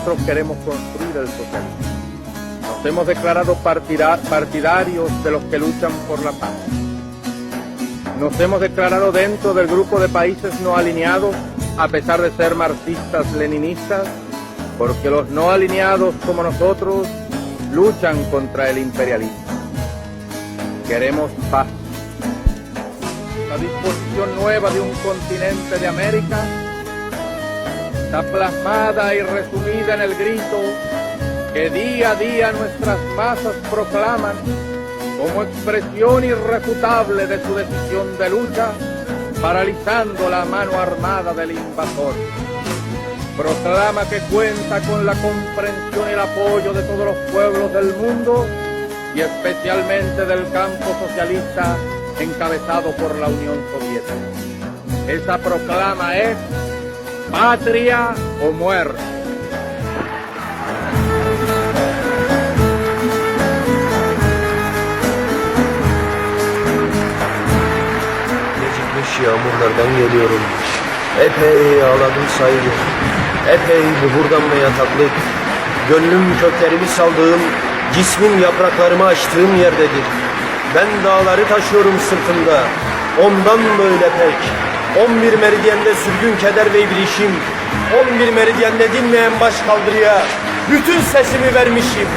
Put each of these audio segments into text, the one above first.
nosotros queremos construir el socialismo. Nos hemos declarado partida- partidarios de los que luchan por la paz. Nos hemos declarado dentro del grupo de países no alineados, a pesar de ser marxistas-leninistas, porque los no alineados como nosotros luchan contra el imperialismo. Queremos paz. La disposición nueva de un continente de América está plasmada y resumida en el grito que día a día nuestras masas proclaman como expresión irrefutable de su decisión de lucha, paralizando la mano armada del invasor. Proclama que cuenta con la comprensión y el apoyo de todos los pueblos del mundo y especialmente del campo socialista encabezado por la Unión Soviética. Esa proclama es patria o muerte. Gecikmiş yağmurlardan geliyorum. Epey ağladım sayılır. Epey buhurdan ve yataklık. Gönlüm köklerimi saldığım, cismim yapraklarımı açtığım yerdedir. Ben dağları taşıyorum sırtımda. Ondan böyle pek. 11 meridyende sürgün keder ve bilişim. 11 meridyende dinmeyen baş kaldırıya bütün sesimi vermişim.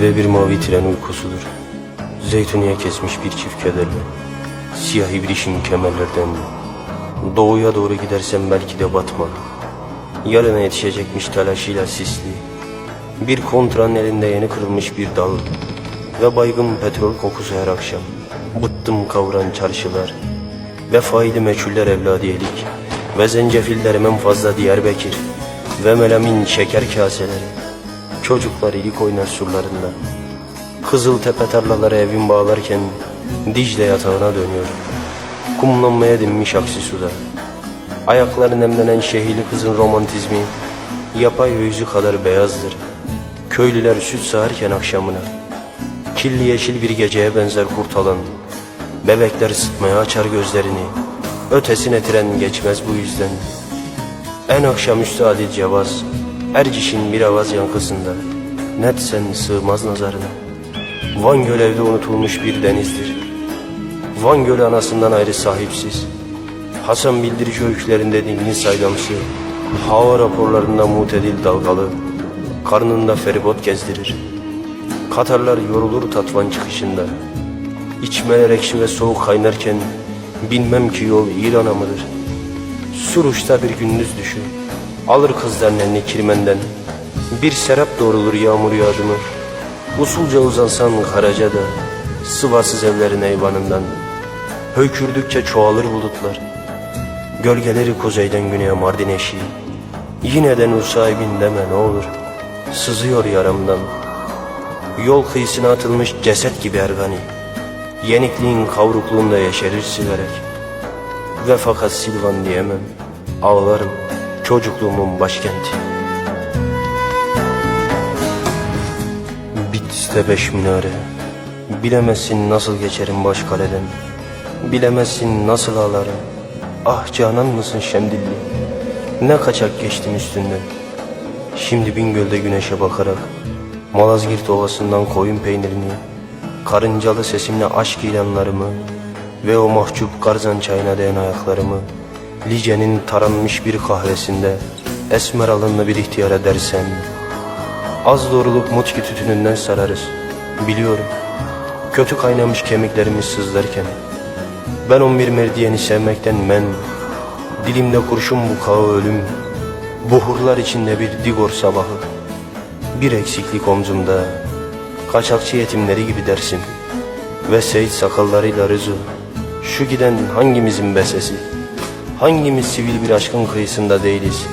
Ve bir mavi tren uykusudur. Zeytuniye kesmiş bir çift kederle. Siyah ibrişim kemerlerden. Doğuya doğru gidersem belki de batma. Yarına yetişecekmiş telaşıyla sisli. Bir kontranın elinde yeni kırılmış bir dal. Ve baygın petrol kokusu her akşam. Bıttım kavran çarşılar. Ve faili meçhuller evladiyelik. Ve zencefiller en fazla Diyarbakır. Ve melamin şeker kaseleri. Çocuklar ilik oynar surlarında. Kızıl tepe tarlalara evin bağlarken Dicle yatağına dönüyor. Kumlanmaya dinmiş aksi suda. Ayakları nemlenen şehirli kızın romantizmi yapay yüzü kadar beyazdır. Köylüler süt sağarken akşamına kirli yeşil bir geceye benzer kurtalan. Bebekler sıtmaya açar gözlerini. Ötesine tren geçmez bu yüzden. En akşamüstü adil cevaz Erciş'in bir avaz yankısında. Net sen sığmaz nazarına. Van Göl evde unutulmuş bir denizdir. Van Gölü anasından ayrı sahipsiz. Hasan bildirici öykülerinde dingin saydamsı Hava raporlarında mutedil dalgalı. Karnında feribot gezdirir. Katarlar yorulur tatvan çıkışında. İçmeler ekşi ve soğuk kaynarken Bilmem ki yol İran'a mıdır? Suruç'ta bir gündüz düşü Alır kızların elini kirmenden Bir serap doğrulur yağmur yağdı mı Usulca uzansan Karaca'da Sıvasız evlerin eyvanından. Höykürdükçe çoğalır bulutlar. Gölgeleri kuzeyden güneye Mardin eşiği Yine de nur sahibin deme ne olur. Sızıyor yaramdan. Yol kıyısına atılmış ceset gibi ergani. Yenikliğin kavrukluğunda yeşerir silerek. Ve fakat Silvan diyemem Ağlarım çocukluğumun başkenti. Bitlis'te beş minare. Bilemezsin nasıl geçerim baş kaleden. Bilemezsin nasıl ağlarım. Ah canan mısın Şemdilli? Ne kaçak geçtim üstünden. Şimdi Bingöl'de güneşe bakarak Malazgirt ovasından koyun peynirini Karıncalı sesimle aşk ilanlarımı Ve o mahcup garzan çayına değen ayaklarımı Lice'nin taranmış bir kahvesinde Esmer alınlı bir ihtiyara dersen Az doğrulup mutki tütününden sararız. Biliyorum. Kötü kaynamış kemiklerimiz sızlarken. Ben on bir merdiyeni sevmekten men. Dilimde kurşun bukağı ölüm. Buhurlar içinde bir digor sabahı. Bir eksiklik omzumda. Kaçakçı yetimleri gibi dersim. Ve Seyit sakallarıyla rızı. Şu giden hangimizin besesi? Hangimiz sivil bir aşkın kıyısında değiliz?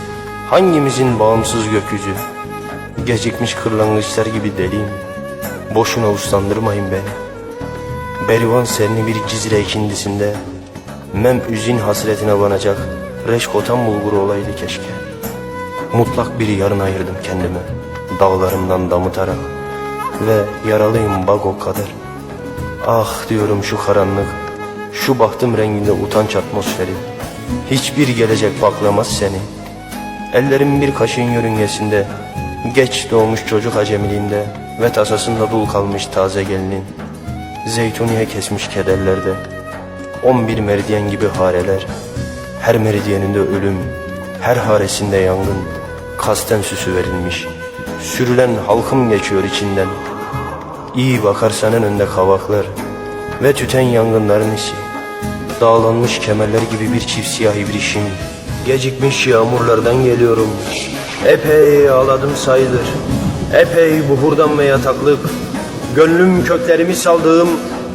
Hangimizin bağımsız gökyüzü? Gecikmiş kırlangıçlar gibi deliyim. Boşuna uslandırmayın beni. Berivan serni bir cizre ikindisinde Mem üzün hasretine vanacak Reşkotan bulguru olaydı keşke Mutlak bir yarın ayırdım kendime Dağlarımdan damıtarak Ve yaralıyım bak o kadar Ah diyorum şu karanlık Şu bahtım renginde utanç atmosferi Hiçbir gelecek baklamaz seni. Ellerim bir kaşın yörüngesinde Geç doğmuş çocuk acemiliğinde Ve tasasında dul kalmış taze gelinin Zeytuniye kesmiş kederlerde On bir meridyen gibi hareler Her meridyeninde ölüm Her haresinde yangın Kasten süsü verilmiş Sürülen halkım geçiyor içinden. İyi bakarsan en önde kavaklar Ve tüten yangınların isi Dağlanmış kemerler gibi bir çift siyah ibrişim Gecikmiş yağmurlardan geliyorum. Epey ağladım sayılır. Epey buhurdan ve yataklık. Gönlüm köklerimi saldığım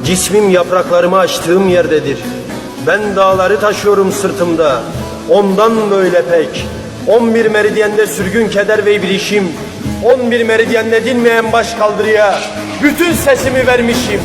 Cismim yapraklarımı açtığım yerdedir. Ben dağları taşıyorum sırtımda. Ondan böyle pek. On bir meridyende sürgün keder ve ibrişim On bir meridyende dinmeyen baş kaldırıya Bütün sesimi vermişim